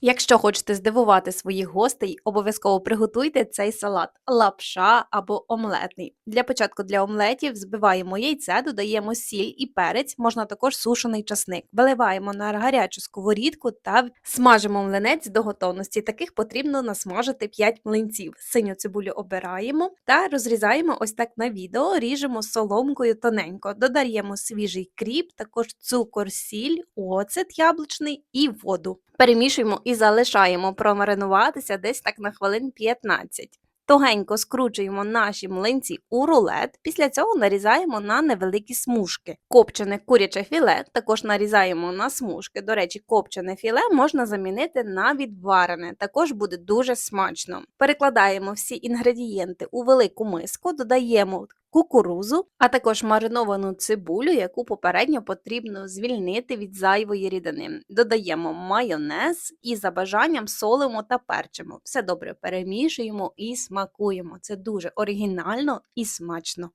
Якщо хочете здивувати своїх гостей, обов'язково приготуйте цей салат лапша або омлетний. Для початку для омлетів збиваємо яйце, додаємо сіль і перець, можна також сушений часник. Виливаємо на гарячу сковорідку та смажимо млинець до готовності. Таких потрібно насмажити 5 млинців. Синю цибулю обираємо та розрізаємо ось так на відео, ріжемо соломкою тоненько. Додаємо свіжий кріп, також цукор, сіль, оцет яблучний і воду. Перемішуємо і залишаємо промаринуватися десь так на хвилин 15. Тугенько скручуємо наші млинці у рулет. Після цього нарізаємо на невеликі смужки. Копчене куряче філе також нарізаємо на смужки. До речі, копчене філе можна замінити на відварене, також буде дуже смачно. Перекладаємо всі інгредієнти у велику миску, додаємо кукурузу, а також мариновану цибулю, яку попередньо потрібно звільнити від зайвої рідини. Додаємо майонез і за бажанням солимо та перчимо. Все добре перемішуємо і смакуємо. Це дуже оригінально і смачно.